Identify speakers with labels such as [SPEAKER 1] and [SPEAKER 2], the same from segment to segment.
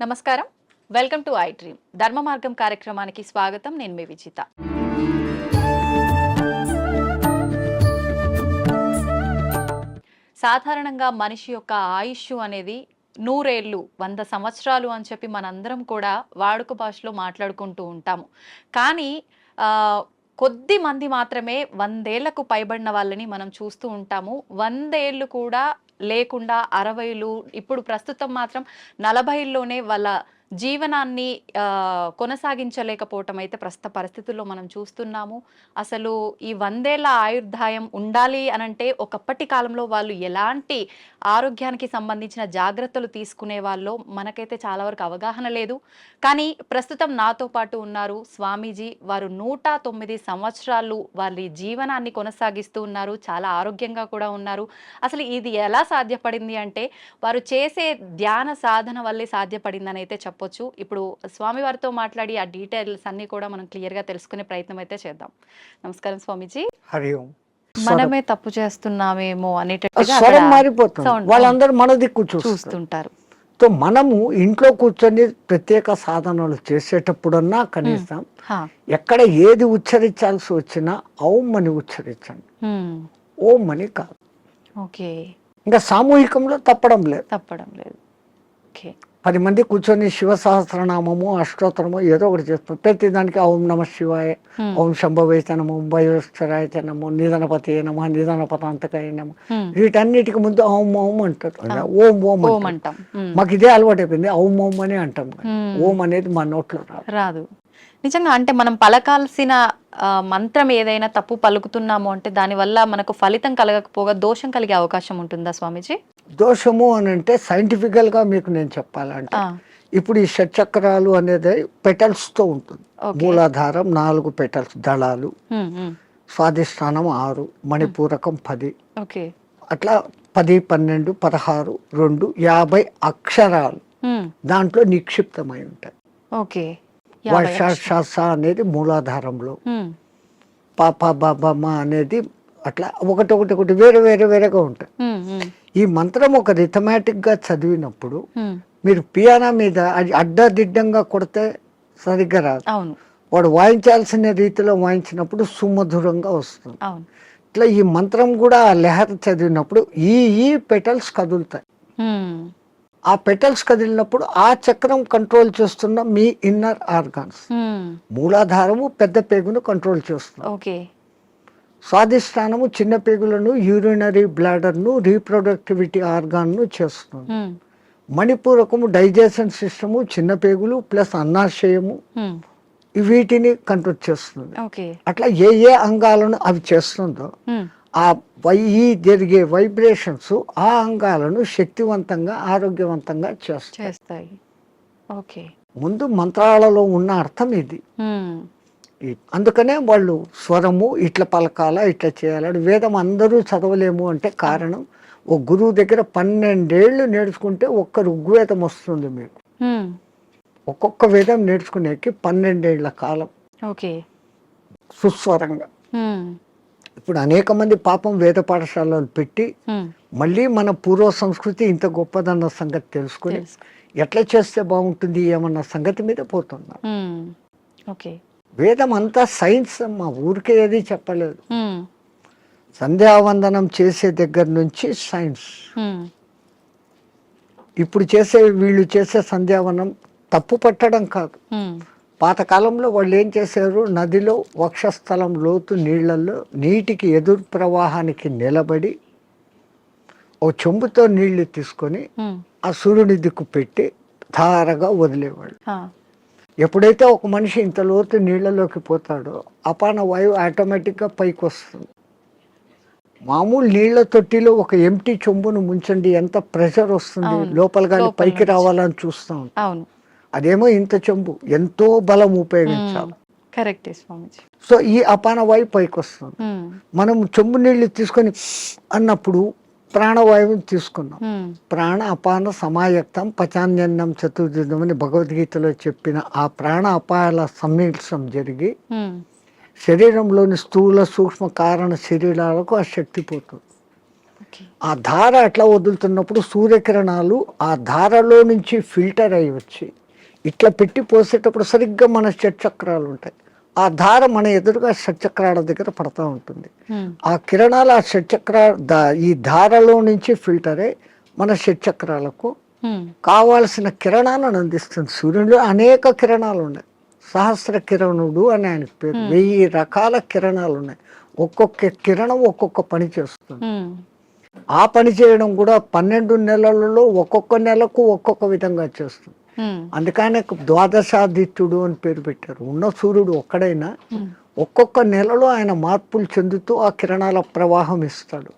[SPEAKER 1] నమస్కారం. Welcome to I Dream. ధర్మ మార్గం కార్యక్రమానికి స్వాగతం. నేను మీ విజిత. సాధారణంగా మనిషి యొక్క ఆయుష్ అనేది నూరేళ్ళు వంద సంవత్సరాలు అని చెప్పి మనందరం కూడా వాడుక భాషలో మాట్లాడుకుంటూ ఉంటాము. కానీ కొద్ది మంది మాత్రమే వందేళ్ళకు పైబడిన వాళ్ళని మనం చూస్తూ ఉంటాము. వందేళ్ళు కూడా లేకుండా అరవైలు ఇప్పుడు ప్రస్తుతం మాత్రం నలభైల్లోనే వాళ్ళ జీవనాన్ని కొనసాగించలేకపోవటం అయితే ప్రస్తుత పరిస్థితుల్లో మనం చూస్తున్నాము. అసలు ఈ వందేళ్ళ ఆయుర్దాయం ఉండాలి అనంటే ఒకప్పటి కాలంలో వాళ్ళు ఎలాంటి ఆరోగ్యానికి సంబంధించిన జాగ్రత్తలు తీసుకునే వాళ్ళు మనకైతే చాలా వరకు అవగాహన లేదు. కానీ ప్రస్తుతం నాతో పాటు ఉన్నారు స్వామీజీ. వారు నూట తొమ్మిది సంవత్సరాలు వారి జీవనాన్ని కొనసాగిస్తూ ఉన్నారు. చాలా ఆరోగ్యంగా కూడా ఉన్నారు. అసలు ఇది ఎలా సాధ్యపడింది అంటే వారు చేసే ధ్యాన సాధన వల్లే సాధ్యపడిందని అయితే చెప్పొచ్చు. ఇప్పుడు స్వామి వారితో మాట్లాడి ఆ డీటెయిల్స్ అన్ని కూడా మనం క్లియర్గా తెలుసుకునే ప్రయత్నం అయితే చేద్దాం. నమస్కారం స్వామీజీ.
[SPEAKER 2] హరి ఓం.
[SPEAKER 1] మనమే తప్పు చేస్తున్నామేమో అనేటట్టుగా
[SPEAKER 2] స్వరం
[SPEAKER 1] అక్కడ
[SPEAKER 2] మారిపోతుంది.
[SPEAKER 1] sound-
[SPEAKER 2] వాళ్ళందరూ మన దిక్కు చూస్తారు.
[SPEAKER 1] చూస్తుంటారు.
[SPEAKER 2] సో మనము ఇంట్లో కూర్చొని ప్రత్యేక సాధనలు చేసేటప్పుడన్నా కనీసం. ఎక్కడ ఏది ఉచ్చరించాల్సి వచ్చినా ఓం అని ఉచ్చరించండి. ఓం అని కాదు.
[SPEAKER 1] ఓకే.
[SPEAKER 2] ఇంకా సామూహికంలో తప్పడం లేదు.
[SPEAKER 1] తప్పడం లేదు. ఓకే.
[SPEAKER 2] పది మంది కూర్చొని శివ సహస్రనామము అష్టోత్తరము ఏదో ఒకటి చేస్తారు ప్రతి దానికి ఓం నమ శివాయ. ఓం శంభవైత నమో భయోశ్వరాయ నమో నిధనపతి నమ నిధనపతాంతకాయ నమ. వీటన్నిటికి ముందు ఓం ఓం అంటారు ఓం ఓం.
[SPEAKER 1] అంటాం.
[SPEAKER 2] మాకు ఇదే అలవాటు అయిపోయింది ఓం ఓం అని అంటాం. ఓం అనేది మా నోట్లో రాదు
[SPEAKER 1] రాదు నిజంగా అంటే మనం పలకాల్సిన మంత్రం ఏదైనా తప్పు పలుకుతున్నాము అంటే దానివల్ల మనకు ఫలితం కలగకపోగా దోషం కలిగే అవకాశం ఉంటుందా స్వామీజీ
[SPEAKER 2] దోషము అని అంటే సైంటిఫికల్గా మీకు నేను చెప్పాలంటే ఇప్పుడు ఈ షట్చక్రాలు అనేది పెటల్స్తో ఉంటుంది. మూలాధారం నాలుగు పెటల్స్ దళాలు. స్వాధిష్టానం ఆరు మణిపూరకం పది. అట్లా పది పన్నెండు పదహారు రెండు యాభై అక్షరాలు దాంట్లో నిక్షిప్తమై ఉంటాయి.
[SPEAKER 1] ఓకే.
[SPEAKER 2] వర్ష శాస అనేది మూలాధారంలో. పాప బాబమ్మ అనేది అట్లా ఒకటి ఒకటి ఒకటి వేరే వేరే వేరేగా ఉంటాయి. ఈ మంత్రం ఒక రిథమాటిక్గా చదివినప్పుడు. మీరు పియానో మీద అది అడ్డదిడ్డంగా కొడితే సరిగ్గా రాదు. వాడు వాయించాల్సిన రీతిలో వాయించినప్పుడు సుమధురంగా వస్తుంది. ఇట్లా ఈ మంత్రం కూడా ఆ లెహర్ చదివినప్పుడు ఈ ఈ పెటల్స్ కదులుతాయి. ఆ పెటల్స్ కదిలినప్పుడు ఆ చక్రం కంట్రోల్ చేస్తున్న మీ ఇన్నర్ ఆర్గాన్స్. మూలాధారము పెద్ద పేగును కంట్రోల్ చేస్తుంది.
[SPEAKER 1] ఓకే
[SPEAKER 2] స్వాదిష్టానము చిన్న పేగులను యూరినరీ బ్లాడర్ను రీప్రొడక్టివిటీ ఆర్గాన్ను చేస్తుంది.
[SPEAKER 1] హ్మ్,
[SPEAKER 2] మణిపూరకము డైజెషన్ సిస్టము చిన్న పేగులు ప్లస్ అన్నాశయము. ఈ వీటిని కంట్రోల్ చేస్తుంది. అట్లా ఏ ఏ అంగాలను అవి చేస్తుందో
[SPEAKER 1] హ్మ్,
[SPEAKER 2] ఆ వై ఈ జరిగే వైబ్రేషన్స్ ఆ అంగాలను శక్తివంతంగా ఆరోగ్యవంతంగా చేస్తాయి.
[SPEAKER 1] చేస్తాయి. ఓకే
[SPEAKER 2] ముందు మంత్రాలలో ఉన్న అర్థం ఇది. అందుకనే వాళ్ళు స్వరము ఇట్లా పలకాల ఇట్లా చేయాలని వేదం అందరూ చదవలేము అంటే కారణం ఒక గురువు దగ్గర పన్నెండేళ్ళు నేర్చుకుంటే ఒక్క ఋగ్వేదం వస్తుంది మీకు. ఒక్కొక్క వేదం నేర్చుకునేకి పన్నెండేళ్ళ కాలం.
[SPEAKER 1] ఓకే.
[SPEAKER 2] సుస్వరంగా. ఇప్పుడు అనేక మంది పాపం వేద పాఠశాలలు పెట్టి. మళ్ళీ మన పూర్వ సంస్కృతి ఇంత గొప్పదన్న సంగతి తెలుసుకుని
[SPEAKER 1] తెలుసు.
[SPEAKER 2] ఎట్లా చేస్తే బాగుంటుంది ఏమన్న సంగతి మీద పోతున్నారు
[SPEAKER 1] హ్మ్. ఓకే.
[SPEAKER 2] వేదం అంతా సైన్స్ అమ్మా ఊరికే ఏది చెప్పలేదు. సంధ్యావందనం చేసే దగ్గర నుంచి సైన్స్. ఇప్పుడు చేసే వీళ్ళు చేసే సంధ్యావనం తప్పు పట్టడం కాదు. పాతకాలంలో వాళ్ళు ఏం చేశారు? నదిలో వక్షస్థలం లోతు నీళ్ళలో నీటికి ఎదురు ప్రవాహానికి నిలబడి ఓ చెంబుతో నీళ్ళు తీసుకొని. ఆ సూర్యుని దిక్కు పెట్టి ధారగా వదిలేవాళ్ళు. ఎప్పుడైతే ఒక మనిషి ఇంత లోతు నీళ్ళలోకి పోతాడో అపాన వాయువు ఆటోమేటిక్గా పైకి వస్తుంది. మామూలు నీళ్ళ తొట్టిలో ఒక ఎంటీ చెంబును ముంచండి ఎంత ప్రెషర్ వస్తుంది. లోపల
[SPEAKER 1] లోపల
[SPEAKER 2] పైకి. రావాలని చూస్తాం అదేమో ఇంత చెంబు ఎంతో బలం ఉపయోగించాలి.
[SPEAKER 1] కరెక్టే స్వామిజీ.
[SPEAKER 2] సో ఈ అపాన వాయువు పైకి వస్తుంది. మనం చెంబు నీళ్ళు తీసుకొని అన్నప్పుడు ప్రాణవాయువుని తీసుకున్నాం. ప్రాణ అపాన సమాయక్తం పచాన్యన్నం చతుర్దినం అని భగవద్గీతలో చెప్పిన ఆ ప్రాణ అపాయాల సమ్మిళసం జరిగి. శరీరంలోని స్థూల సూక్ష్మ కారణ శరీరాలకు ఆ శక్తి పోతుంది ఆ ధార అట్లా వదులుతున్నప్పుడు సూర్యకిరణాలు ఆ ధారలో నుంచి ఫిల్టర్ అయ్యి వచ్చి ఇట్లా పెట్టి పోసేటప్పుడు సరిగ్గా మన షట్చక్రాలు ఉంటాయి ఆ ధార మన ఎదురుగా షట్చక్రాల దగ్గర పడతా ఉంటుంది. ఆ కిరణాలు ఆ షట్చక్ర ఈ ధారలో నుంచి ఫిల్టర్ అయ్యి మన షట్చక్రాలకు కావాల్సిన కిరణాలను అందిస్తుంది. సూర్యుడిలో అనేక కిరణాలు ఉన్నాయి. సహస్ర కిరణుడు అని ఆయనకు పేరు. వెయ్యి రకాల కిరణాలు ఉన్నాయి. ఒక్కొక్క కిరణం ఒక్కొక్క పని చేస్తుంది. ఆ పని చేయడం కూడా పన్నెండు నెలలలో ఒక్కొక్క నెలకు ఒక్కొక్క విధంగా చేస్తుంది. అందుకనే ద్వాదశాదిత్యుడు అని పేరు పెట్టారు. ఉన్న సూర్యుడు ఒక్కడైనా
[SPEAKER 1] ఉమ్.
[SPEAKER 2] ఒక్కొక్క నెలలో ఆయన మార్పులు చెందుతూ ఆ కిరణాల ప్రవాహం ఇస్తాడు.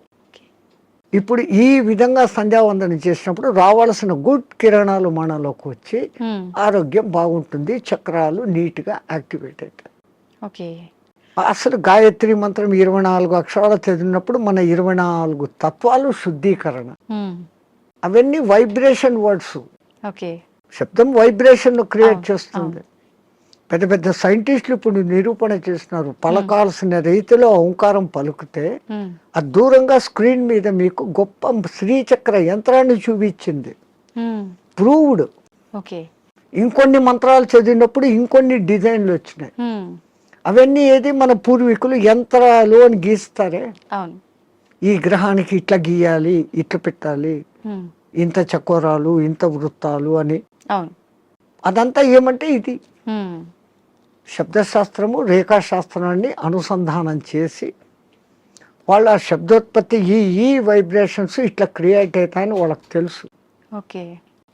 [SPEAKER 2] ఇప్పుడు ఈ విధంగా సంధ్యావందనం చేసినప్పుడు రావాల్సిన గుడ్ కిరణాలు మనలోకి వచ్చి
[SPEAKER 1] ఉమ్,
[SPEAKER 2] ఆరోగ్యం బాగుంటుంది చక్రాలు నీట్గా యాక్టివేట్ అవుతాయి.
[SPEAKER 1] ఓకే
[SPEAKER 2] అసలు గాయత్రి మంత్రం ఇరవై నాలుగు అక్షరాలు చదివినప్పుడు మన ఇరవై నాలుగు తత్వాలు శుద్ధీకరణ. అవన్నీ వైబ్రేషన్ వర్డ్స్.
[SPEAKER 1] ఓకే
[SPEAKER 2] శబ్దం వైబ్రేషన్ క్రియేట్ చేస్తుంది. పెద్ద పెద్ద సైంటిస్టులు ఇప్పుడు నిరూపణ చేస్తున్నారు. పలకాల్సిన రీతిలో ఓంకారం పలుకుతే ఆ దూరంగా స్క్రీన్ మీద మీకు గొప్ప శ్రీచక్ర యంత్రాన్ని చూపించింది. ప్రూవ్డ్.
[SPEAKER 1] ఓకే.
[SPEAKER 2] ఇంకొన్ని మంత్రాలు చదివినప్పుడు ఇంకొన్ని డిజైన్లు వచ్చినాయి. అవన్నీ ఏది మన పూర్వీకులు యంత్రాలు అని గీస్తారే? ఈ గ్రహానికి ఇట్లా గీయాలి ఇట్లా పెట్టాలి ఇంత చకోరాలు ఇంత వృత్తాలు అని
[SPEAKER 1] అవును.
[SPEAKER 2] అదంతా ఏమంటే ఇది. శబ్దశాస్త్రము రేఖాశాస్త్రాన్ని అనుసంధానం చేసి వాళ్ళ శబ్దోత్పత్తి ఈ ఈ వైబ్రేషన్స్ ఇట్లా క్రియేట్ అవుతాయని వాళ్ళకి తెలుసు.
[SPEAKER 1] ఓకే.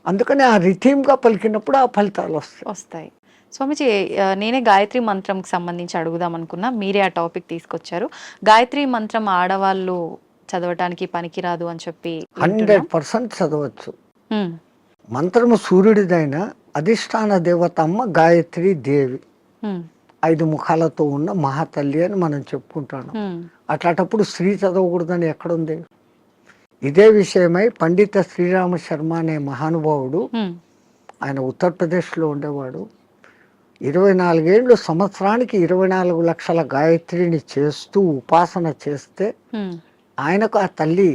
[SPEAKER 2] అందుకని ఆ రిథీమ్గా పలికినప్పుడు ఆ ఫలితాలు వస్తాయి.
[SPEAKER 1] వస్తాయి. స్వామిజీ నేనే గాయత్రి మంత్రంకి సంబంధించి అడుగుదాం అనుకున్నా. మీరే ఆ టాపిక్ తీసుకొచ్చారు. గాయత్రి మంత్రం ఆడవాళ్ళు చదవటానికి పనికిరాదు అని చెప్పి
[SPEAKER 2] హండ్రెడ్ పర్సెంట్ చదవచ్చు. మంత్రము సూర్యుడిదైన అధిష్టాన దేవత అమ్మ గాయత్రి దేవి. ఐదు ముఖాలతో ఉన్న మహాతల్లి అని మనం చెప్పుకుంటాను. అట్లాంటప్పుడు స్త్రీ చదవకూడదని ఎక్కడుంది? ఇదే విషయమై పండిత శ్రీరామ శర్మ అనే మహానుభావుడు ఆయన ఉత్తరప్రదేశ్లో ఉండేవాడు. ఇరవై నాలుగేళ్ళు సంవత్సరానికి ఇరవై నాలుగు లక్షల గాయత్రిని చేస్తూ ఉపాసన చేస్తే ఆయనకు ఆ తల్లి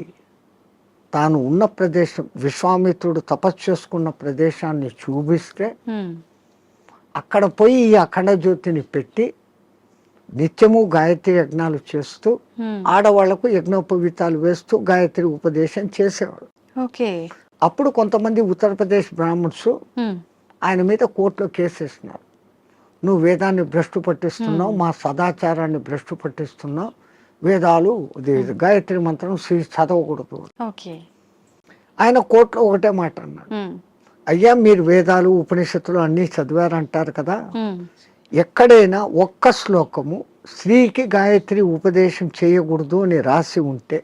[SPEAKER 2] తాను ఉన్న ప్రదేశం విశ్వామిత్రుడు తపస్సు చేసుకున్న ప్రదేశాన్ని చూపిస్తే అక్కడ పోయి ఈ అఖండ జ్యోతిని పెట్టి నిత్యము గాయత్రి యజ్ఞాలు చేస్తూ ఆడవాళ్ళకు యజ్ఞోపవీతాలు వేస్తూ గాయత్రి ఉపదేశం చేసేవాడు.
[SPEAKER 1] ఓకే.
[SPEAKER 2] అప్పుడు కొంతమంది ఉత్తరప్రదేశ్ బ్రాహ్మణ్స్ ఆయన మీద కోర్టులో కేసేసినారు నువ్వు వేదాన్ని భ్రష్టు పట్టిస్తున్నావు మా సదాచారాన్ని భ్రష్టు పట్టిస్తున్నావు వేదాలు గాయత్రి మంత్రం శ్రీ చదవకూడదు. ఆయన కోర్టులో ఒకటే మాట అన్నాడు. అయ్యా మీరు వేదాలు ఉపనిషత్తులు అన్నీ చదివారంటారు కదా? ఎక్కడైనా ఒక్క శ్లోకము స్త్రీకి గాయత్రి ఉపదేశం చేయకూడదు అని రాసి ఉంటే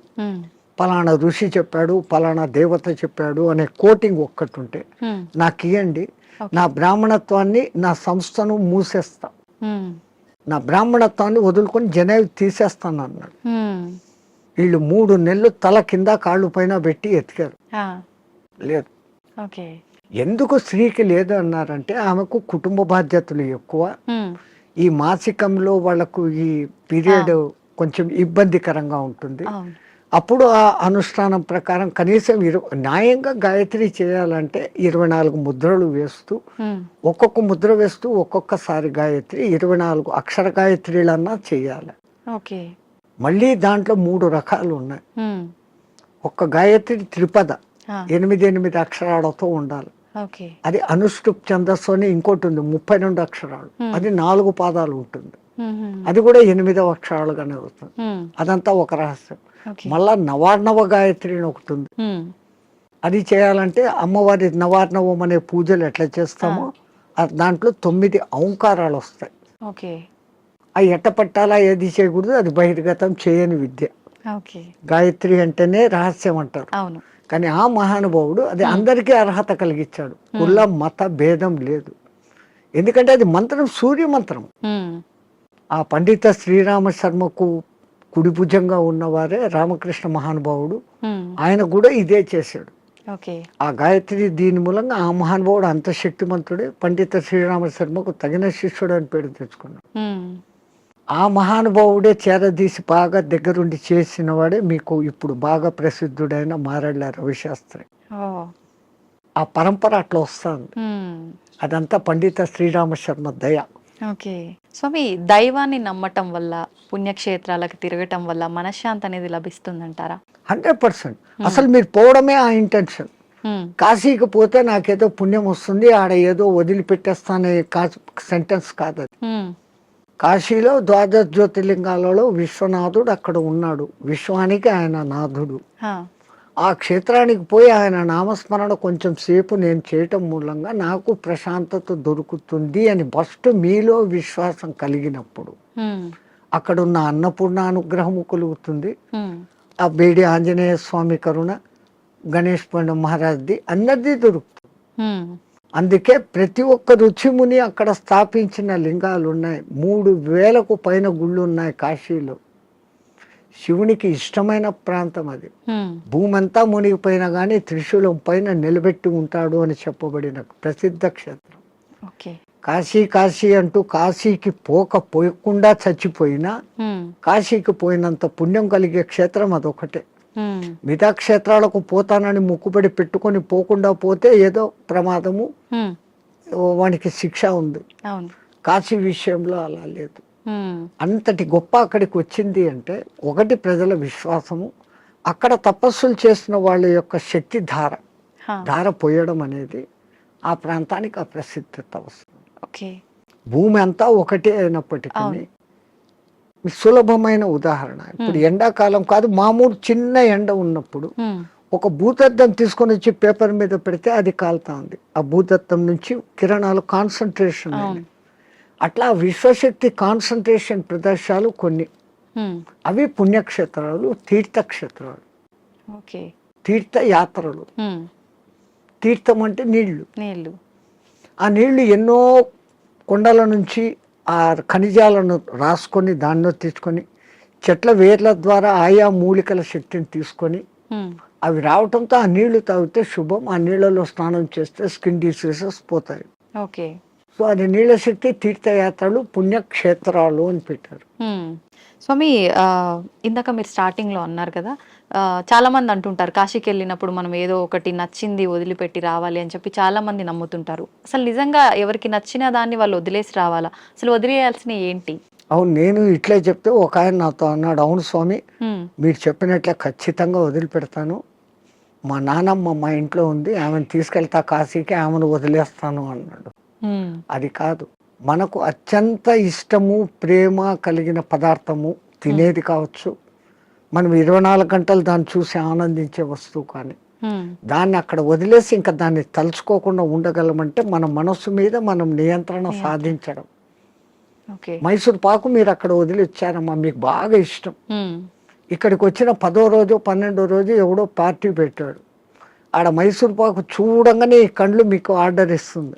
[SPEAKER 2] పలానా ఋషి చెప్పాడు పలానా దేవత చెప్పాడు అనే కోటింగ్ ఒక్కటి ఉంటే నాకు ఇవ్వండి. నా బ్రాహ్మణత్వాన్ని నా సంస్థను మూసేస్తా. నా బ్రాహ్మణత్వాన్ని వదులుకొని జనేవి తీసేస్తాను అన్నాడు. వీళ్ళు మూడు నెలలు తల కింద కాళ్ళు పైన పెట్టి ఎతికారు. లేదు.
[SPEAKER 1] ఓకే.
[SPEAKER 2] ఎందుకు స్త్రీకి లేదు అన్నారంటే ఆమెకు కుటుంబ బాధ్యతలు ఎక్కువ. ఈ మాసికంలో వాళ్ళకు ఈ పీరియడ్ కొంచెం ఇబ్బందికరంగా ఉంటుంది. అప్పుడు ఆ అనుష్ఠానం ప్రకారం కనీసం ఇరవై న్యాయంగా గాయత్రి చేయాలంటే ఇరవై నాలుగు ముద్రలు వేస్తూ ఒక్కొక్క ముద్ర వేస్తూ ఒక్కొక్కసారి గాయత్రి ఇరవై నాలుగు అక్షర గాయత్రిలన్నా చేయాలి.
[SPEAKER 1] ఓకే.
[SPEAKER 2] మళ్ళీ దాంట్లో మూడు రకాలు ఉన్నాయి. ఒక్క గాయత్రి త్రిపద ఎనిమిది ఎనిమిది అక్షరాలతో ఉండాలి. అది అనుష్టుప్ ఛందస్సు అని ఇంకోటి ఉంది ముప్పై రెండు అక్షరాలు. అది నాలుగు పాదాలు ఉంటుంది. అది కూడా ఎనిమిదవ అక్షరాలుగానే అవుతుంది
[SPEAKER 1] ఉమ్,
[SPEAKER 2] అదంతా ఒక రహస్యం. మళ్ళా నవార్ణవ గాయత్రి అని ఒకటి ఉంది.
[SPEAKER 1] ఉమ్,
[SPEAKER 2] అది చేయాలంటే అమ్మవారి నవార్ణవం అనే పూజలు ఎట్లా చేస్తామో ఆ దాంట్లో తొమ్మిది ఔంకారాలు వస్తాయి. ఆ ఎట్ట పట్టాలా ఏది చేయకూడదు అది బహిర్గతం చేయని విద్య. గాయత్రి అంటేనే రహస్యం అంటారు. కానీ ఆ మహానుభావుడు అది అందరికీ అర్హత కలిగించాడు. కుల మత భేదం లేదు. ఎందుకంటే అది మంత్రం సూర్య మంత్రం ఆ పండిత శ్రీరామ శర్మకు కుడి భుజంగా ఉన్నవారే రామకృష్ణ మహానుభావుడు. ఆయన కూడా ఇదే చేశాడు. ఆ గాయత్రి దీని మూలంగా ఆ మహానుభావుడు అంత శక్తిమంతుడే. పండిత శ్రీరామ శర్మకు తగిన శిష్యుడు అని పేరు తెచ్చుకున్నాడు. ఆ మహానుభావుడే చేరదీసి బాగా దగ్గరుండి చేసిన వాడే మీకు ఇప్పుడు బాగా ప్రసిద్ధుడైన మారళ్ళ రవిశాస్త్రి. ఆ పరంపర అట్లా వస్తుంది. అదంతా పండిత శ్రీరామ శర్మ దయ.
[SPEAKER 1] ఓకే. స్వామి దైవాన్ని నమ్మటం వల్ల పుణ్యక్షేత్రాలకు తిరగటం వల్ల మనశ్శాంతి అనేది లభిస్తుందంటారా?
[SPEAKER 2] Hundred percent. అసలు మీరు పోవడమే ఆ ఇంటెన్షన్. కాశీకి పోతే నాకేదో పుణ్యం వస్తుంది ఆడ ఏదో వదిలిపెట్టేస్తానే సెంటెన్స్ కాదు అది. కాశీలో ద్వాదశ జ్యోతిర్లింగాలలో విశ్వనాథుడు అక్కడ ఉన్నాడు. విశ్వానికి ఆయన నాథుడు. ఆ క్షేత్రానికి పోయి ఆయన నామస్మరణ కొంచెం సేపు నేను చేయటం మూలంగా నాకు ప్రశాంతత దొరుకుతుంది అని ఫస్ట్ మీలో విశ్వాసం కలిగినప్పుడు
[SPEAKER 1] హ్మ్.
[SPEAKER 2] అక్కడున్న అన్నపూర్ణ అనుగ్రహము కలుగుతుంది. ఆ బేడి ఆంజనేయ స్వామి కరుణ గణేష్ పండు మహారాజ్ది అందరిది దొరుకుతుంది. అందుకే ప్రతి ఒక్క రుచిముని అక్కడ స్థాపించిన లింగాలు ఉన్నాయి మూడు వేలకు పైన గుళ్ళు ఉన్నాయి కాశీలో శివునికి ఇష్టమైన ప్రాంతం అది
[SPEAKER 1] హ్మ్.
[SPEAKER 2] భూమి అంతా మునిగిపోయినా కానీ త్రిశూలం పైన నిలబెట్టి ఉంటాడు అని చెప్పబడిన ప్రసిద్ధ క్షేత్రం కాశీ కాశీ అంటూ కాశీకి పోక పోయకుండా చచ్చిపోయినా. కాశీకి పోయినంత పుణ్యం కలిగే క్షేత్రం అదొకటే. మిగతా క్షేత్రాలకు పోతానని ముక్కుబడి పెట్టుకొని పోకుండా పోతే ఏదో ప్రమాదము. వానికి శిక్ష ఉంది కాశీ విషయంలో అలా లేదు. అంతటి గొప్ప అక్కడికి వచ్చింది అంటే ఒకటి ప్రజల విశ్వాసము అక్కడ తపస్సులు చేసిన వాళ్ళ యొక్క శక్తి ధార. ధార పోయడం అనేది ఆ ప్రాంతానికి ఆ ప్రసిద్ధత వస్తుంది
[SPEAKER 1] ఓకే.
[SPEAKER 2] భూమి అంతా ఒకటే అయినప్పటికీ. సులభమైన ఉదాహరణ. ఇప్పుడు ఎండాకాలం కాదు మామూలు చిన్న ఎండ ఉన్నప్పుడు. ఒక భూతద్దం తీసుకొని వచ్చి పేపర్ మీద పెడితే అది కాలుతా ఉంది. ఆ భూతద్దం నుంచి కిరణాలు కాన్సన్ట్రేషన్ అట్లా విశ్వశక్తి కాన్సన్ట్రేషన్ ప్రదేశాలు కొన్ని. అవి పుణ్యక్షేత్రాలు తీర్థక్షేత్రాలు.
[SPEAKER 1] ఓకే.
[SPEAKER 2] తీర్థయాత్రలు. తీర్థం అంటే నీళ్ళు
[SPEAKER 1] నీళ్ళు.
[SPEAKER 2] ఆ నీళ్ళు ఎన్నో కొండల నుంచి ఆ ఖనిజాలను రాసుకొని దానిలో తీసుకొని చెట్ల వేర్ల ద్వారా ఆయా మూలికల శక్తిని తీసుకొని. అవి రావటంతో ఆ నీళ్ళు తాగితే శుభం ఆ నీళ్ళలో స్నానం చేస్తే స్కిన్ డిసీజెస్ పోతాయి.
[SPEAKER 1] ఓకే.
[SPEAKER 2] అది నీళ్ళ శక్తి తీర్థయాత్రలు పుణ్యక్షేత్రాలు అని పెట్టారు.
[SPEAKER 1] స్వామి ఇందాక మీరు స్టార్టింగ్లో అన్నారు కదా ఆ, చాలా మంది అంటుంటారు కాశీకి వెళ్ళినప్పుడు మనం ఏదో ఒకటి నచ్చింది వదిలిపెట్టి రావాలి అని చెప్పి చాలా మంది నమ్ముతుంటారు అసలు నిజంగా ఎవరికి నచ్చిన దాన్ని వాళ్ళు వదిలేసి రావాలా అసలు వదిలేయాల్సిన ఏంటి
[SPEAKER 2] అవును నేను ఇట్లే చెప్తే ఒక ఆయన నాతో అన్నాడు అవును స్వామి. మీరు చెప్పినట్లే ఖచ్చితంగా వదిలిపెడతాను మా నానమ్మ మా ఇంట్లో ఉంది ఆమెను తీసుకెళ్తా కాశీకి ఆమెను వదిలేస్తాను అన్నాడు. అది కాదు. మనకు అత్యంత ఇష్టము ప్రేమ కలిగిన పదార్థము తినేది కావచ్చు. మనం ఇరవై నాలుగు గంటలు దాన్ని చూసి ఆనందించే వస్తువు కానీ. దాన్ని అక్కడ వదిలేసి ఇంకా దాన్ని తలుచుకోకుండా ఉండగలమంటే మన మనస్సు మీద మనం నియంత్రణ సాధించడం. మైసూర్ పాకు మీరు అక్కడ వదిలి వచ్చారమ్మా మీకు బాగా ఇష్టం.
[SPEAKER 1] హ్మ్.
[SPEAKER 2] ఇక్కడికి వచ్చిన పదో రోజు పన్నెండో రోజు ఎవడో పార్టీ పెట్టాడు. ఆడ మైసూర్ పాకు చూడంగానే ఈ కండ్లు మీకు ఆర్డర్ ఇస్తుంది.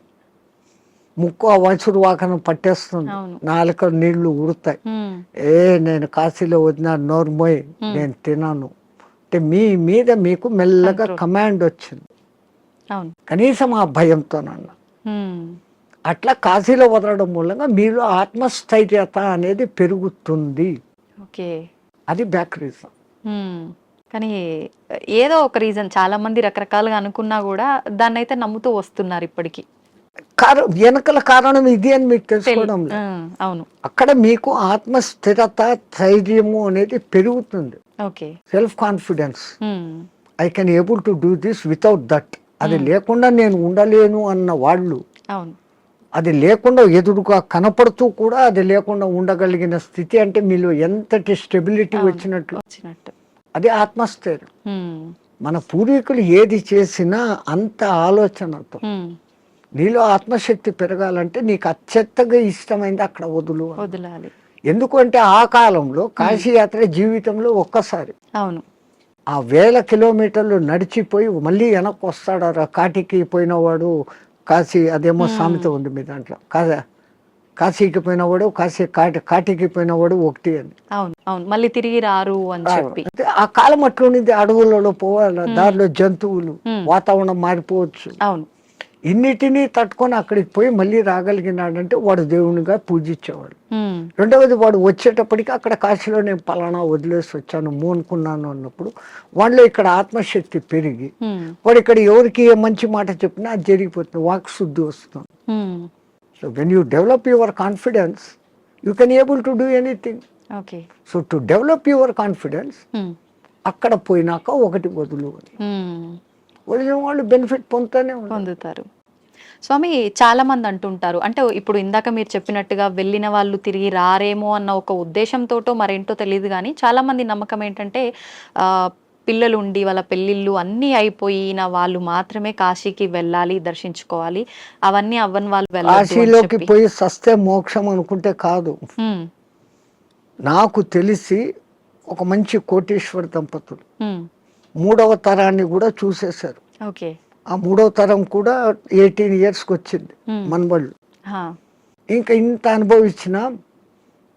[SPEAKER 2] ముక్కు ఆ మైసూర్ పాకను పట్టేస్తుంది. నాలుక నీళ్ళు ఉడతాయి. ఏ నేను కాశీలో వదిన నోర్మోయ్ నేను తినను. అంటే మీ మీద మీకు మెల్లగా. కమాండ్ వచ్చింది. కనీసం ఆ భయంతోనన్నా.
[SPEAKER 1] హ్మ్.
[SPEAKER 2] అట్లా కాశీలో వదలడం మూలంగా మీలో ఆత్మస్థైర్యత అనేది పెరుగుతుంది.
[SPEAKER 1] ఓకే.
[SPEAKER 2] అది బ్యాక్ రీజన్.
[SPEAKER 1] కానీ ఏదో ఒక రీజన్ చాలా మంది రకరకాలుగా అనుకున్నా కూడా దాన్ని అయితే నమ్ముతూ వస్తున్నారు ఇప్పటికి.
[SPEAKER 2] కారణం వెనకల కారణం ఇది అని మీకు తెలుసుకోవడం.
[SPEAKER 1] అవును.
[SPEAKER 2] అక్కడ మీకు ఆత్మ స్థిరత ధైర్యము అనేది పెరుగుతుంది.
[SPEAKER 1] Okay.
[SPEAKER 2] Self confidence. I can able to do this without that అది లేకుండా నేను ఉండలేను అన్న వాళ్ళు అది లేకుండా ఎదురుగా కనపడుతూ కూడా అది లేకుండా ఉండగలిగిన స్థితి అంటే మీలో ఎంతటి స్టెబిలిటీ వచ్చినట్లు? అది ఆత్మస్థైర్యం. మన పూర్వీకులు ఏది చేసినా అంత ఆలోచనతో. నీలో ఆత్మశక్తి పెరగాలంటే నీకు అత్యంతగా ఇష్టమైంది అక్కడ వదులు.
[SPEAKER 1] వదలాలి.
[SPEAKER 2] ఎందుకంటే ఆ కాలంలో కాశీయాత్ర జీవితంలో ఒక్కసారి.
[SPEAKER 1] అవును.
[SPEAKER 2] ఆ వేల కిలోమీటర్లు నడిచిపోయి మళ్ళీ వెనక్కి వస్తాడు ఆ కాటికి పోయినవాడు కాశీ అదేమో సామెత ఉంది మీ దాంట్లో. కాదా కాశీకి పోయినవాడు కాశీ కాటి కాటికి పోయినవాడు ఒకటి అని.
[SPEAKER 1] అవును అవును. మళ్ళీ తిరిగి రారు అని చెప్పి.
[SPEAKER 2] అంటే ఆ కాలం అట్లుండింది అడవులలో పోవాలి దారిలో జంతువులు. వాతావరణం మారిపోవచ్చు.
[SPEAKER 1] అవును.
[SPEAKER 2] ఇన్నిటినీ తట్టుకొని అక్కడికి పోయి మళ్ళీ రాగలిగినాడంటే వాడు దేవునిగా పూజించేవాడు. రెండవది వాడు వచ్చేటప్పటికి అక్కడ కాశీలో నేను పలానా వదిలేసి వచ్చాను మూనుకున్నాను అన్నప్పుడు వాళ్ళలో ఇక్కడ ఆత్మశక్తి పెరిగి వాడు ఇక్కడ ఎవరికి ఏ మంచి మాట చెప్పినా అది జరిగిపోతుంది వాక్ శుద్ధి వస్తుంది. So when you develop your confidence you can able to do anything so to develop your confidence అక్కడ పోయినాక ఒకటి వదులు అని వదిలిన వాళ్ళు బెనిఫిట్ పొందుతూనే
[SPEAKER 1] పొందుతారు. స్వామి చాలా మంది అంటుంటారు. అంటే ఇప్పుడు ఇందాక మీరు చెప్పినట్టుగా వెళ్ళిన వాళ్ళు తిరిగి రారేమో అన్న ఒక ఉద్దేశంతోటో మరేంటో తెలియదు కానీ చాలా మంది నమ్మకం ఏంటంటే పిల్లలు ఉండి వాళ్ళ పెళ్ళిళ్ళు అన్నీ అయిపోయిన వాళ్ళు మాత్రమే కాశీకి వెళ్ళాలి దర్శించుకోవాలి. అవన్నీ అవ్వని వాళ్ళు
[SPEAKER 2] కాశీలోకి. పోయి సస్తే మోక్షం అనుకుంటే కాదు. నాకు తెలిసి ఒక మంచి కోటీశ్వర దంపతులు. మూడవ తరాన్ని కూడా చూసేశారు.
[SPEAKER 1] ఓకే.
[SPEAKER 2] ఆ మూడవ తరం కూడా ఎయిటీన్ ఇయర్స్కి వచ్చింది
[SPEAKER 1] ఉమ్,
[SPEAKER 2] మనవాళ్ళు
[SPEAKER 1] హా,
[SPEAKER 2] ఇంకా ఇంత అనుభవించిన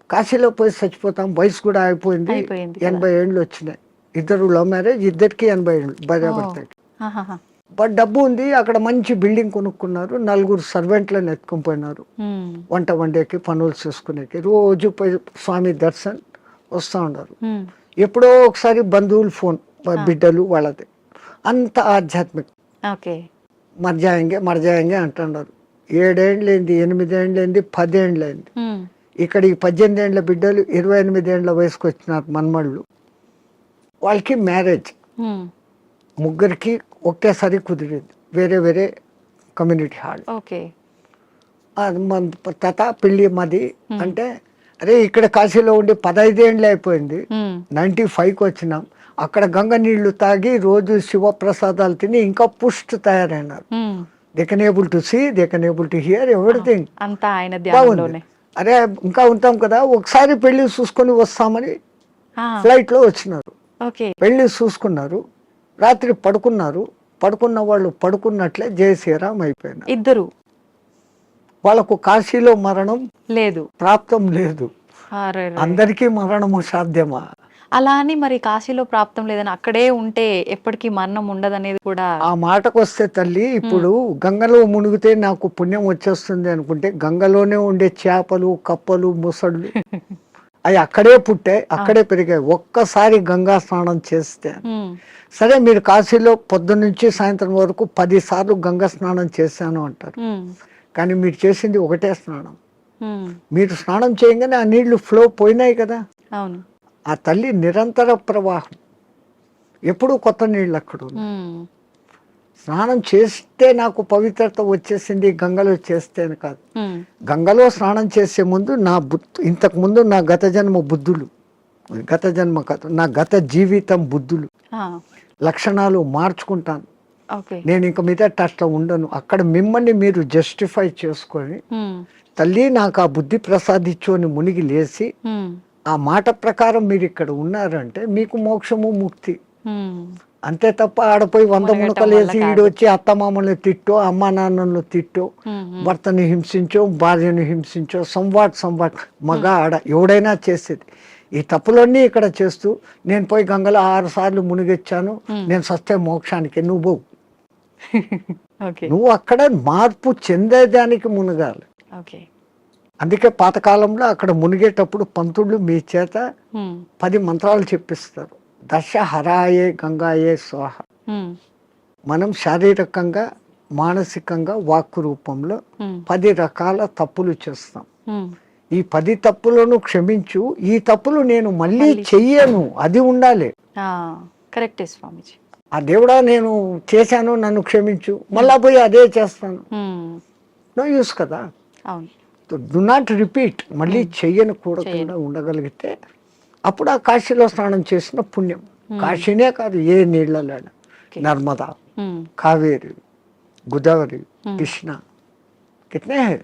[SPEAKER 2] కాశీలో పోయి చచ్చిపోతాం వయసు కూడా అయిపోయింది. ఎనభై ఏళ్ళు వచ్చినాయి. ఇద్దరు లవ్ మ్యారేజ్ ఇద్దరికి ఎనభై ఏళ్ళు భార్యాభర్తకి. బట్ డబ్బు ఉంది అక్కడ మంచి బిల్డింగ్ కొనుక్కున్నారు నలుగురు సర్వెంట్లను ఎత్తుకొని పోయినారు. వంట వండేకి పనులు చేసుకునేకి. రోజు పోయి స్వామి దర్శన్ వస్తూ ఉన్నారు. ఎప్పుడో ఒకసారి బంధువులు ఫోన్. బిడ్డలు వాళ్ళది. అంత ఆధ్యాత్మిక.
[SPEAKER 1] ఓకే.
[SPEAKER 2] మర్జాయంగే మర్జాయంగే అంటున్నారు. ఏడేండ్లేంది ఎనిమిదేండ్లేంది పదేండ్లేంది. ఇక్కడ ఈ పద్దెనిమిది ఏండ్ల బిడ్డలు ఇరవై ఎనిమిది ఏండ్ల వయసుకు వచ్చినారు మన్మళ్ళు. వాళ్ళకి మ్యారేజ్. ముగ్గురికి ఒకేసారి కుదిరింది. వేరే వేరే కమ్యూనిటీ హాల్.
[SPEAKER 1] ఓకే.
[SPEAKER 2] తత పెళ్ళి మాది అంటే అరే ఇక్కడ కాశీలో ఉండి పదైదేండ్లు అయిపోయింది నైంటీ ఫైవ్కి వచ్చినాం అక్కడ గంగ నీళ్ళు తాగి రోజు శివప్రసాదాలు తిని ఇంకా పుష్ట్ తయారైనారు. They can able to see they can able to hear everything
[SPEAKER 1] అంతా ఆయన
[SPEAKER 2] బాగుంది. అరే ఇంకా ఉంటాం కదా ఒకసారి పెళ్ళి చూసుకొని వస్తామని
[SPEAKER 1] ఆ,
[SPEAKER 2] ఫ్లైట్లో వచ్చినారు.
[SPEAKER 1] ఓకే
[SPEAKER 2] పెళ్ళి చూసుకున్నారు రాత్రి పడుకున్నారు పడుకున్న వాళ్ళు పడుకున్నట్లే జయ శ్రీరామ్ అయిపోయినారు.
[SPEAKER 1] ఇద్దరు.
[SPEAKER 2] వాళ్ళకు కాశీలో మరణం
[SPEAKER 1] లేదు.
[SPEAKER 2] ప్రాప్తం లేదు. అందరికీ మరణము సాధ్యమా?
[SPEAKER 1] అలా అని మరి కాశీలో ప్రాప్తం లేదని అక్కడే ఉంటే ఎప్పటికీ మరణం ఉండదనేది కూడా
[SPEAKER 2] ఆ మాటకు వస్తే తల్లి ఇప్పుడు గంగలో మునిగితే నాకు పుణ్యం వచ్చేస్తుంది అనుకుంటే గంగలోనే ఉండే చేపలు కప్పలు ముసళ్ళు అవి అక్కడే పుట్టాయి అక్కడే పెరిగాయి ఒక్కసారి గంగా స్నానం చేస్తే సరే మీరు కాశీలో పొద్దున్న నుంచి సాయంత్రం వరకు పది సార్లు గంగా స్నానం చేశాను అంటారు. కానీ మీరు చేసింది ఒకటే స్నానం. మీరు స్నానం చేయగానే ఆ నీళ్ళు ఫ్లో పోయినాయి కదా.
[SPEAKER 1] అవును.
[SPEAKER 2] ఆ తల్లి నిరంతర ప్రవాహం. ఎప్పుడూ కొత్త నీళ్ళు అక్కడ స్నానం చేస్తే నాకు పవిత్రత వచ్చేసింది గంగలో చేస్తే కాదు. గంగలో స్నానం చేసే ముందు నా బుద్ధు ఇంతకు ముందు నా గత జన్మ బుద్ధులు. గత జన్మ కాదు నా గత జీవితం బుద్ధులు. లక్షణాలు మార్చుకుంటాను. నేను ఇంక మీద అట్లా ఉండను. అక్కడ మిమ్మల్ని మీరు జస్టిఫై చేసుకొని తల్లి నాకు ఆ బుద్ధి ప్రసాదించు అని మునిగి లేచి ఆ మాట ప్రకారం మీరు ఇక్కడ ఉన్నారంటే మీకు మోక్షము ముక్తి. అంతే తప్ప ఆడపోయి వంద మునకలు వేసి
[SPEAKER 1] వల్ల
[SPEAKER 2] ఈడు వచ్చి అత్తమామల్ని తిట్టో అమ్మా నాన్నలను తిట్టో భర్తని హింసించో భార్యను హింసించో సంవాట్ సంవాట్ మగ ఆడ ఎవడైనా చేసేది. ఈ తప్పులన్నీ ఇక్కడ చేస్తూ నేను పోయి గంగలో ఆరు సార్లు మునిగొచ్చాను. నేను సస్తే మోక్షానికి నువ్వు నువ్వు అక్కడ మార్పు చెందేదానికి మునగాలి.
[SPEAKER 1] ఓకే.
[SPEAKER 2] అందుకే పాతకాలంలో అక్కడ మునిగేటప్పుడు పంతుళ్ళు మీ చేత పది మంత్రాలు చెప్పిస్తారు. దశ హరాయే గంగాయే స్వాహ. మనం శారీరకంగా మానసికంగా వాక్కు రూపంలో పది రకాల తప్పులు చేస్తాం. ఈ పది తప్పులను క్షమించు ఈ తప్పులు నేను మళ్ళీ చెయ్యను అది ఉండాలి.
[SPEAKER 1] ఆ, కరెక్టే స్వామీజీ.
[SPEAKER 2] ఆ దేవుడా నేను చేశాను నన్ను క్షమించు మళ్ళా పోయి అదే చేస్తాను. నో యూస్ కదా.
[SPEAKER 1] అవును.
[SPEAKER 2] డు నాట్ రిపీట్ మళ్ళీ చెయ్యను కూడా కూడా ఉండగలిగితే అప్పుడు ఆ కాశీలో స్నానం చేసిన పుణ్యం. కాశీనే కాదు ఏ నీళ్ళలో నర్మదా కావేరి గోదావరి కృష్ణ కితనే హై.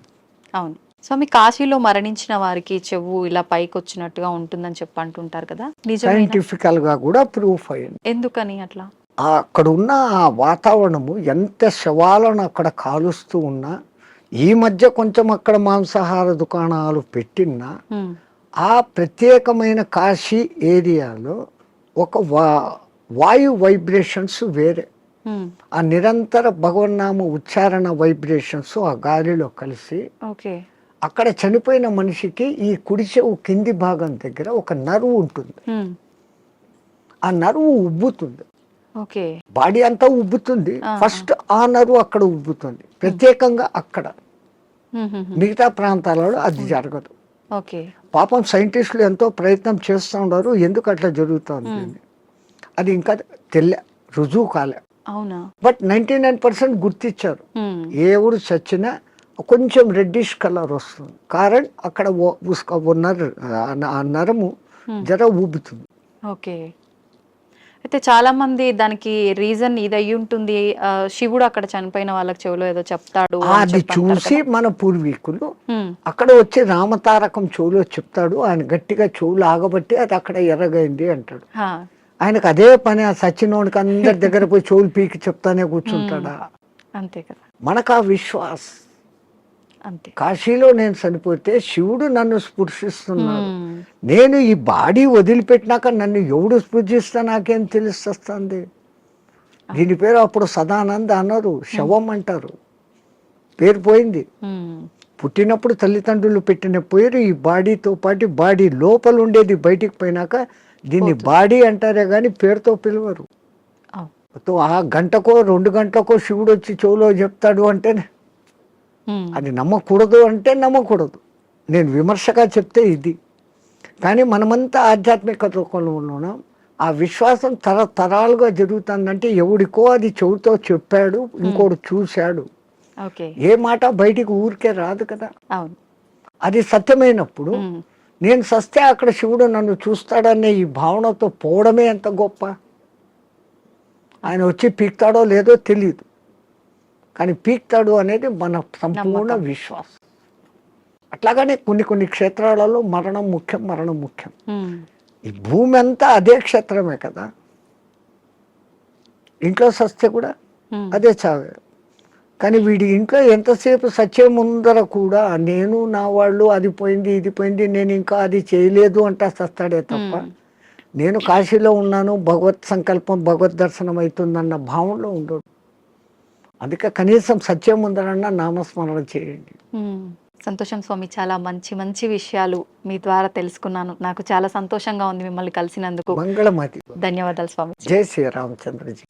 [SPEAKER 1] అవును. స్వామి కాశీలో మరణించిన వారికి చెవు ఇలా పైకి వచ్చినట్టుగా ఉంటుందని చెప్పి అంటుంటారు కదా.
[SPEAKER 2] సైంటిఫికల్గా కూడా ప్రూఫ్ అయింది.
[SPEAKER 1] ఎందుకని అట్లా?
[SPEAKER 2] అక్కడ ఉన్న ఆ వాతావరణము ఎంత శవాలను అక్కడ కాలుస్తూ ఉన్నా ఈ మధ్య కొంచెం అక్కడ మాంసాహార దుకాణాలు పెట్టినా ఆ ప్రత్యేకమైన కాశీ ఏరియాలో ఒక వా వాయు వైబ్రేషన్స్ వేరే. ఆ నిరంతర భగవన్నామ ఉచ్చారణ వైబ్రేషన్స్ ఆ గాలిలో కలిసి అక్కడ చనిపోయిన మనిషికి ఈ కుడి చెవు కింది భాగం దగ్గర ఒక నరువు ఉంటుంది. ఆ నరువు ఉబ్బుతుంది. బాడీ అంతా ఉబ్బుతుంది. ఫస్ట్ ఆ. నరువు అక్కడ ఉబ్బుతుంది. ప్రత్యేకంగా అక్కడ. మిగతా ప్రాంతాలలో అది జరగదు. పాపం సైంటిస్టులు ఎంతో ప్రయత్నం చేస్తూ ఉన్నారు. ఎందుకు అట్లా జరుగుతుంది. అది ఇంకా తెల్ల రుజువు కాలే.
[SPEAKER 1] అవునా?
[SPEAKER 2] బట్ నైంటీ నైన్ పర్సెంట్ గుర్తించారు ఏ ఊరు చచ్చినా కొంచెం రెడ్డిష్ కలర్ వస్తుంది. కారణం అక్కడ ఓ- ఉస్క- ఓ నర ఆ న- ఆ నరము జర ఊబుతుంది.
[SPEAKER 1] ఓకే. అయితే చాలా మంది దానికి రీజన్ ఇది అయి ఉంటుంది శివుడు అక్కడ చనిపోయిన వాళ్ళకి చెవిలో ఏదో చెప్తాడు
[SPEAKER 2] అది చూసి. మన పూర్వీకులు అక్కడ వచ్చి రామతారకం చెవులో చెప్తాడు. ఆయన గట్టిగా చెవులు ఆగబట్టి అది అక్కడ ఎర్రగైంది అంటాడు. ఆయనకు అదే పని ఆ సచ్చినోడికి అందరి దగ్గర పోయి చెవులు పీకి చెప్తానే కూర్చుంటాడా?
[SPEAKER 1] అంతే కదా.
[SPEAKER 2] మనకు ఆ విశ్వాస్ కాశీలో నేను చనిపోతే శివుడు నన్ను స్పృశిస్తున్నాడు. నేను ఈ బాడీ వదిలిపెట్టినాక నన్ను ఎవడు స్పృశిస్తా నాకేం తెలుస్తుంది దీని పేరు అప్పుడు సదానంద అన్నారు. శవం అంటారు. పేరు పోయింది. పుట్టినప్పుడు తల్లిదండ్రులు పెట్టిన పేరు ఈ బాడీతో పాటు బాడీ లోపల ఉండేది బయటికి పోయినాక దీన్ని బాడీ అంటారే కానీ పేరుతో పిలవరు. ఆ గంటకో రెండు గంటలకో శివుడు వచ్చి చెవులో చెప్తాడు అంటే
[SPEAKER 1] ఉమ్,
[SPEAKER 2] అది నమ్మకూడదు అంటే నమ్మకూడదు. నేను విమర్శగా చెప్తే ఇది. కానీ మనమంతా ఆధ్యాత్మిక ఉన్నాం. ఆ విశ్వాసం తరతరాలుగా జరుగుతుందంటే ఎవడికో అది చెవుతో చెప్పాడు ఇంకోడు చూశాడు.
[SPEAKER 1] ఓకే.
[SPEAKER 2] ఏ మాట బయటికి ఊరికే రాదు కదా. అది సత్యమైనప్పుడు
[SPEAKER 1] ఉమ్,
[SPEAKER 2] నేను సస్తే అక్కడ శివుడు నన్ను చూస్తాడనే ఈ భావనతో పోవడమే ఎంత గొప్ప? ఆయన వచ్చి పీక్తాడో లేదో తెలియదు కానీ పీక్తాడు అనేది మన సంపూర్ణ. విశ్వాసం. అట్లాగనే కొన్ని కొన్ని క్షేత్రాలలో మరణం ముఖ్యం మరణం ముఖ్యం. ఈ భూమి అంతా అదే క్షేత్రమే కదా. ఇంట్లో సస్తే కూడా అదే చావే. కానీ వీడి ఇంట్లో ఎంతసేపు సత్యం ముందర కూడా నేను నా వాళ్ళు అది పోయింది ఇది పోయింది నేను ఇంకా అది చేయలేదు అంటా సస్తాడే తప్ప నేను కాశీలో ఉన్నాను భగవత్ సంకల్పం భగవద్ దర్శనం అవుతుందన్న భావనలో ఉండడు. అందుకే కనీసం సత్యం ముందరన్నా నామస్మరణ చేయండి.
[SPEAKER 1] సంతోషం స్వామి చాలా మంచి మంచి విషయాలు మీ ద్వారా తెలుసుకున్నాను. నాకు చాలా సంతోషంగా ఉంది మిమ్మల్ని కలిసినందుకు.
[SPEAKER 2] మంగళమతి.
[SPEAKER 1] ధన్యవాదాలు స్వామి.
[SPEAKER 2] జై శ్రీరామచంద్రజీ